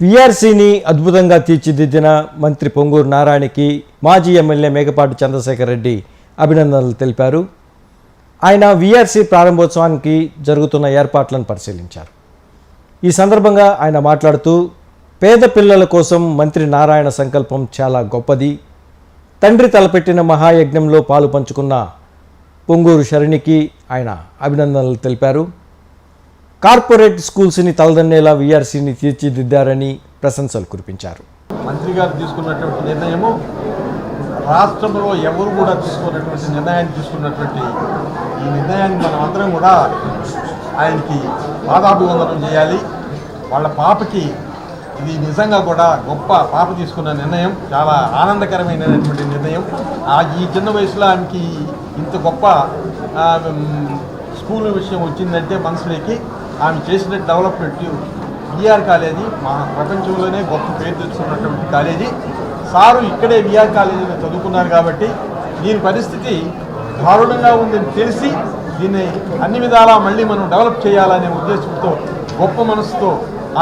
వీఆర్సీని అద్భుతంగా తీర్చిదిద్దిన మంత్రి పొంగూరు నారాయణకి మాజీ ఎమ్మెల్యే మేకపాటి చంద్రశేఖర్ రెడ్డి అభినందనలు తెలిపారు. ఆయన వీఆర్సీ ప్రారంభోత్సవానికి జరుగుతున్న ఏర్పాట్లను పరిశీలించారు. ఈ సందర్భంగా ఆయన మాట్లాడుతూ పేద పిల్లల కోసం మంత్రి నారాయణ సంకల్పం చాలా గొప్పది. తండ్రి తలపెట్టిన మహాయజ్ఞంలో పాలు పంచుకున్న పొంగూరు శరణికి ఆయన అభినందనలు తెలిపారు. కార్పొరేట్ స్కూల్స్ని తలదన్నేలా వీఆర్సీని తీర్చిదిద్దారని ప్రశంసలు కురిపించారు. మంత్రి గారు తీసుకున్నటువంటి నిర్ణయము రాష్ట్రంలో ఎవరు కూడా తీసుకున్నటువంటి నిర్ణయాన్ని తీసుకున్నటువంటి ఈ నిర్ణయాన్ని మనం అందరం కూడా ఆయనకి పాదాభివందనం చేయాలి. వాళ్ళ పాపకి ఇది నిజంగా కూడా గొప్ప పాప తీసుకున్న నిర్ణయం చాలా ఆనందకరమైనటువంటి నిర్ణయం. ఆ ఈ చిన్న వయసులో ఆమెకి ఇంత గొప్ప స్కూల్ విషయం వచ్చిందంటే మనసులోకి ఆమె చేసిన డెవలప్మెంట్ విఆర్ కాలేజీ మా ప్రపంచంలోనే గొప్ప పేరు తెచ్చుకున్నటువంటి కాలేజీ. సారు ఇక్కడే విఆర్ కాలేజీలో చదువుకున్నారు కాబట్టి దీని పరిస్థితి దారుణంగా ఉందని తెలిసి దీన్ని అన్ని విధాలా మళ్ళీ మనం డెవలప్ చేయాలనే ఉద్దేశంతో గొప్ప మనసుతో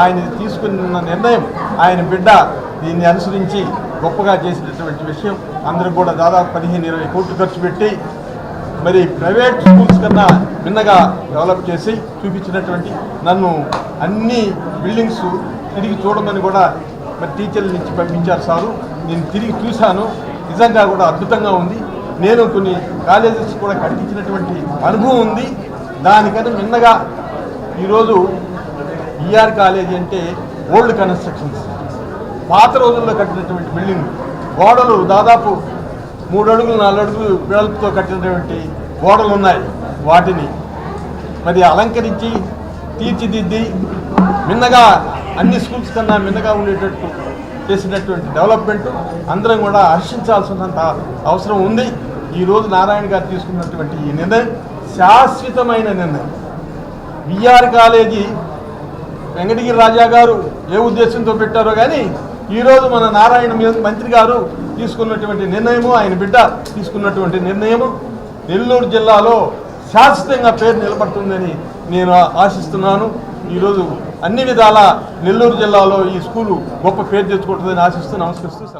ఆయన తీసుకున్న నిర్ణయం ఆయన బిడ్డ దీన్ని అనుసరించి గొప్పగా చేసినటువంటి విషయం. అందరూ కూడా దాదాపు పదిహేను ఇరవై కోట్లు ఖర్చు పెట్టి మరి ప్రైవేట్ స్కూల్ కన్నా మిన్నగా డెవలప్ చేసి చూపించినటువంటి నన్ను అన్ని బిల్డింగ్స్ తిరిగి చూడమని కూడా మరి టీచర్ల నుంచి పంపించారు సారు. నేను తిరిగి చూశాను. నిజంగా కూడా అద్భుతంగా ఉంది. నేను కొన్ని కాలేజెస్ కూడా కట్టించినటువంటి అనుభవం ఉంది. దానికన్నా మిన్నగా ఈరోజు ఈఆర్ కాలేజీ అంటే ఓల్డ్ కన్స్ట్రక్షన్స్. పాత రోజుల్లో కట్టినటువంటి బిల్డింగ్ గోడలు దాదాపు మూడు అడుగులు నాలుగు అడుగులు వెడల్పుతో కట్టినటువంటి గోడలు ఉన్నాయి. వాటిని మరి అలంకరించి తీర్చిదిద్ది మిన్నగా అన్ని స్కూల్స్ కన్నా మిన్నగా ఉండేటట్టు చేసినటువంటి డెవలప్మెంట్ అందరం కూడా హర్షించాల్సినంత అవసరం ఉంది. ఈరోజు నారాయణ గారు తీసుకున్నటువంటి ఈ నిర్ణయం శాశ్వతమైన నిర్ణయం. విఆర్ కాలేజీ వెంకటగిరి రాజా గారు ఏ ఉద్దేశంతో పెట్టారో కానీ ఈరోజు మన నారాయణ మంత్రి గారు తీసుకున్నటువంటి నిర్ణయము ఆయన బిడ్డ తీసుకున్నటువంటి నిర్ణయము నెల్లూరు జిల్లాలో శాశ్వతంగా పేరు నిలబడుతుందని నేను ఆశిస్తున్నాను. ఈరోజు అన్ని విధాల నెల్లూరు జిల్లాలో ఈ స్కూలు గొప్ప పేరు తెచ్చుకుంటుందని ఆశిస్తూ నమస్కరిస్తూ సెలవు.